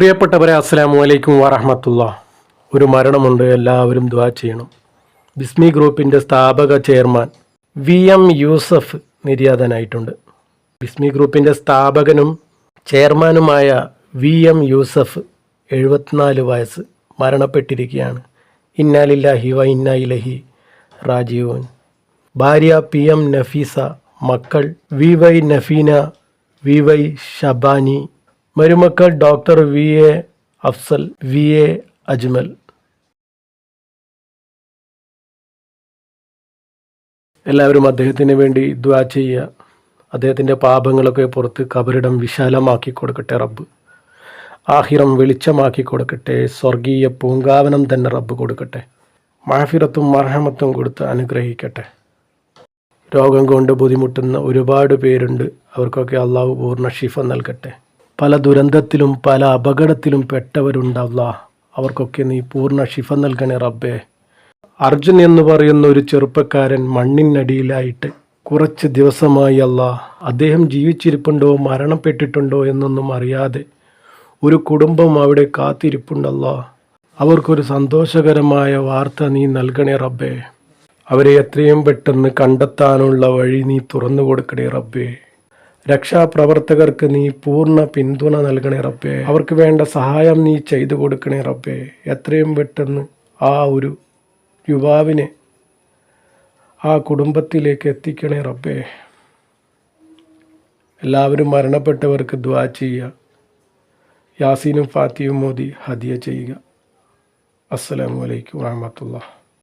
പ്രിയപ്പെട്ടവരെ അസ്സാം വലൈക്കും വാറഹമത്തുള്ള. ഒരു മരണമുണ്ട് എല്ലാവരും ദ്വാ ചെയ്യണം. ബിസ്മി ഗ്രൂപ്പിന്റെ സ്ഥാപക ചെയർമാൻ വി എം യൂസഫ് നിര്യാതനായിട്ടുണ്ട്. ബിസ്മി ഗ്രൂപ്പിന്റെ സ്ഥാപകനും ചെയർമാനുമായ വി എം യൂസഫ് എഴുപത്തിനാല് വയസ്സ് മരണപ്പെട്ടിരിക്കുകയാണ്. ഇന്നാലില്ലാഹി വ ഇന്ന ഇലഹി റാജീവൻ ഭാര്യ പി എം നഫീസ മക്കൾ V Y Nafeena V Y Shabani മരുമക്കൾ doctor V A Afzal V A Ajmal. എല്ലാവരും അദ്ദേഹത്തിന് വേണ്ടി ദ്വാ ചെയ്യുക. അദ്ദേഹത്തിന്റെ പാപങ്ങളൊക്കെ പുറത്ത് കബറിടം വിശാലമാക്കി കൊടുക്കട്ടെ റബ്ബ്. ആഹിറം വെളിച്ചമാക്കി കൊടുക്കട്ടെ സ്വർഗീയ പൂങ്കാവനം തന്നെ റബ്ബ് കൊടുക്കട്ടെ. മാഫിറത്തും മർഹമത്തും കൊടുത്ത് അനുഗ്രഹിക്കട്ടെ. രോഗം കൊണ്ട് ബുദ്ധിമുട്ടുന്ന ഒരുപാട് പേരുണ്ട്. അവർക്കൊക്കെ അള്ളാഹു പൂർണ ഷിഫ നൽകട്ടെ. പല ദുരന്തത്തിലും പല അപകടത്തിലും പെട്ടവരുണ്ട് അള്ളാഹ് അവർക്കൊക്കെ നീ പൂർണ ഷിഫ നൽകണേ റബ്ബേ. അർജുൻ എന്ന് പറയുന്ന ഒരു ചെറുപ്പക്കാരൻ മണ്ണിനടിയിലായിട്ട് കുറച്ച് ദിവസമായി അല്ല അദ്ദേഹം ജീവിച്ചിരിപ്പുണ്ടോ മരണപ്പെട്ടിട്ടുണ്ടോ എന്നൊന്നും അറിയാതെ ഒരു കുടുംബം അവിടെ കാത്തിരിപ്പുണ്ടല്ല അവർക്കൊരു സന്തോഷകരമായ വാർത്ത നീ നൽകണേ റബ്ബേ. അവരെ എത്രയും പെട്ടെന്ന് കണ്ടെത്താനുള്ള വഴി നീ തുറന്നു കൊടുക്കണേ റബ്ബേ. രക്ഷാപ്രവർത്തകർക്ക് നീ പൂർണ പിന്തുണ നൽകണേ റബ്ബേ. അവർക്ക് വേണ്ട സഹായം നീ ചെയ്തു കൊടുക്കണേ റബ്ബേ. എത്രയും പെട്ടെന്ന് ആ ഒരു യുവാവിനെ ആ കുടുംബത്തിലേക്ക് എത്തിക്കണേ റബ്ബേ. എല്ലാവരും മരണപ്പെട്ടവർക്ക് ദ്വാ ചെയ്യുക. യാസീനും ഫാത്തിയും മോദി ഹദിയ ചെയ്യുക. അസ്സലാമു അലൈക്കും വാഹമത്തുള്ള